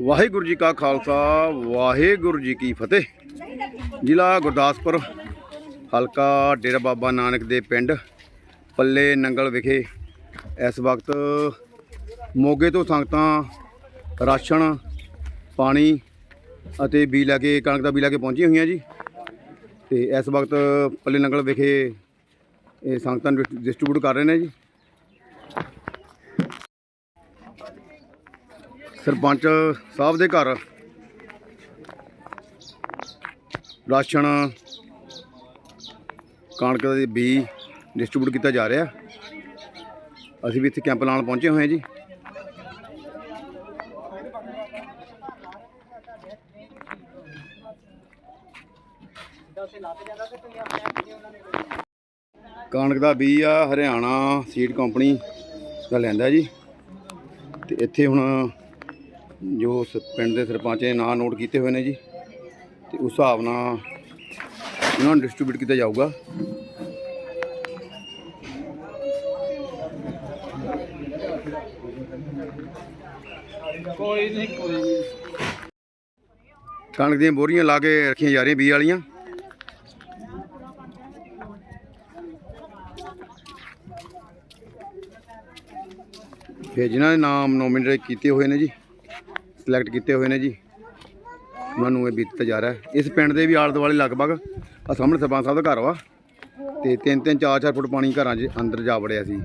ਵਾਹਿਗੁਰੂ ਜੀ ਕਾ ਖਾਲਸਾ, ਵਾਹਿਗੁਰੂ ਜੀ ਕੀ ਫਤਿਹ। ਜ਼ਿਲ੍ਹਾ ਗੁਰਦਾਸਪੁਰ, ਹਲਕਾ ਡੇਰਾ ਬਾਬਾ ਨਾਨਕ ਦੇ ਪਿੰਡ ਪੱਲੇ ਨੰਗਲ ਵਿਖੇ ਇਸ ਵਕਤ ਮੋਗੇ ਤੋਂ ਸੰਗਤਾਂ ਰਾਸ਼ਨ, ਪਾਣੀ ਅਤੇ ਬੀ ਲੈ ਕੇ, ਕਣਕ ਦਾ ਬੀ ਲੈ ਕੇ ਪਹੁੰਚੀਆਂ ਹੋਈਆਂ ਜੀ। ਤੇ ਇਸ ਵਕਤ ਪੱਲੇ ਨੰਗਲ ਵਿਖੇ ਇਹ ਸੰਗਤਾਂ ਨੂੰ ਡਿਸਟ੍ਰੀਬਿਊਟ ਕਰ ਰਹੇ ਨੇ ਜੀ। ਸਰਪੰਚ ਸਾਹਿਬ ਦੇ ਘਰ। ਰਾਸ਼ਨ ਕਣਕ ਦੇ ਬੀ ਡਿਸਟ੍ਰੀਬਿਊਟ ਕੀਤਾ ਜਾ ਰਿਹਾ। ਅਸੀਂ ਵੀ ਇੱਥੇ ਕੈਂਪ ਲਾਉਣ ਪਹੁੰਚੇ ਹੋਏ ਹਾਂ ਜੀ। ਕਣਕ ਦਾ ਬੀ ਆ, ਹਰਿਆਣਾ ਸੀਡ ਕੰਪਨੀ ਦਾ ਲੈਂਦਾ ਜੀ। ਤੇ ਇੱਥੇ ਹੁਣ ਜੋ ਪਿੰਡ ਦੇ ਸਰਪੰਚ ਨੇ ਨਾਂ ਨੋਟ ਕੀਤੇ ਹੋਏ ਨੇ ਜੀ ਤੇ ਉਸ ਹਿਸਾਬ ਨਾਲ ਇਹਨਾਂ ਨੂੰ ਡਿਸਟ੍ਰੀਬਿਊਟ ਕੀਤਾ ਜਾਊਗਾ। ਕੋਈ ਨਹੀਂ ਕੋਈ ਨਹੀਂ। ਕਣਕ ਦੀਆਂ ਬੋਰੀਆਂ ਲਾ ਕੇ ਰੱਖੀਆਂ ਜਾ ਰਹੀਆਂ ਬੀ ਵਾਲੀਆਂ। ਫਿਰ ਜਿਨ੍ਹਾਂ ਦੇ ਨਾਮ ਨੋਮੀਨੇਟ ਕੀਤੇ ਹੋਏ ਨੇ ਜੀ ਸਿਲੈਕਟ ਕੀਤੇ ਹੋਏ ਨੇ ਜੀ। ਉਹਨਾਂ ਨੂੰ ਇਹ ਵੀ ਜਾ ਰਿਹਾ ਇਸ ਪਿੰਡ ਦੇ ਵੀ ਆਲੇ ਦੁਆਲੇ ਲਗਭਗ ਆ ਸਾਹਮਣੇ ਸਰਪੰਚ ਸਾਹਿਬ ਦਾ ਘਰ ਵਾ। ਤੇ ਤਿੰਨ ਤਿੰਨ ਚਾਰ ਚਾਰ ਫੁੱਟ ਪਾਣੀ ਘਰਾਂ 'ਚ ਅੰਦਰ ਜਾ ਵੜਿਆ ਸੀ।